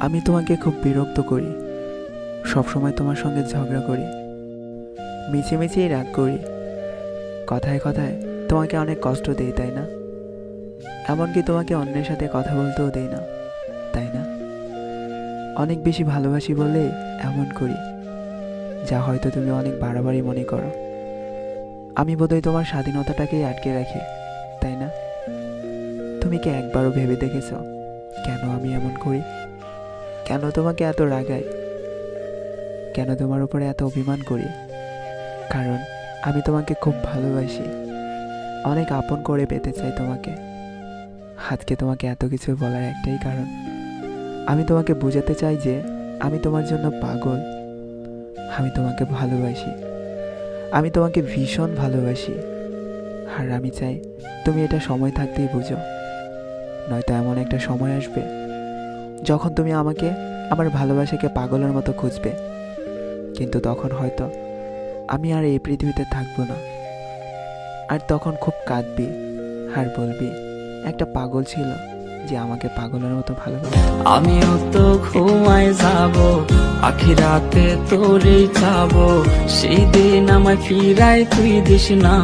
আমি তোমাকে খুব বিরক্ত করি। সবসময় তোমার সঙ্গে ঝগড়া করি। মিছে মিছেই রাগ করি। কথায় কথায় তোমাকে অনেক কষ্ট দেই, তাই না? এমনকি তোমাকে অন্যের সাথে কথা বলতেও দেই না, তাই না? অনেক বেশি ভালোবাসি বলে এমন করি, যা হয়তো তুমি অনেক বাড়াবাড়ি মনে করো। আমি বোধহয় তোমার স্বাধীনতাটাকেই আটকে রাখি, তাই না? তুমি কি একবারও ভেবে দেখেছ কেন আমি এমন করি? কেন তোমাকে এত রাগাই কেন তোমার উপরে এত অভিমান করি? কারণ আমি তোমাকে খুব ভালোবাসি। অনেক আপন করে পেতে চাই তোমাকে। আজকে তোমাকে এত কিছু বলার একটাই কারণ। আমি তোমাকে বোঝাতে চাই যে আমি তোমার জন্য পাগল। আমি তোমাকে ভালোবাসি। আমি তোমাকে ভীষণ ভালোবাসি। আর আমি চাই তুমি এটা সময় থাকতেই বুঝো। নয়তো এমন একটা সময় আসবে যখন তুমি আমাকে আমার ভালোবাসাকে পাগলের মতো খুঁজবে। কিন্তু তখন হয়তো আমি আর এই পৃথিবীতে থাকব না। আর তখন খুব কাঁদবি আর বলবি, একটা পাগল ছিল যে আমাকে পাগলের মতো ভালোবাসে। আমিও তো ঘুমায় যাব আখিরাতে তোরে চাবো, সেই দিন আমায় ফিরাই তুই দিস না।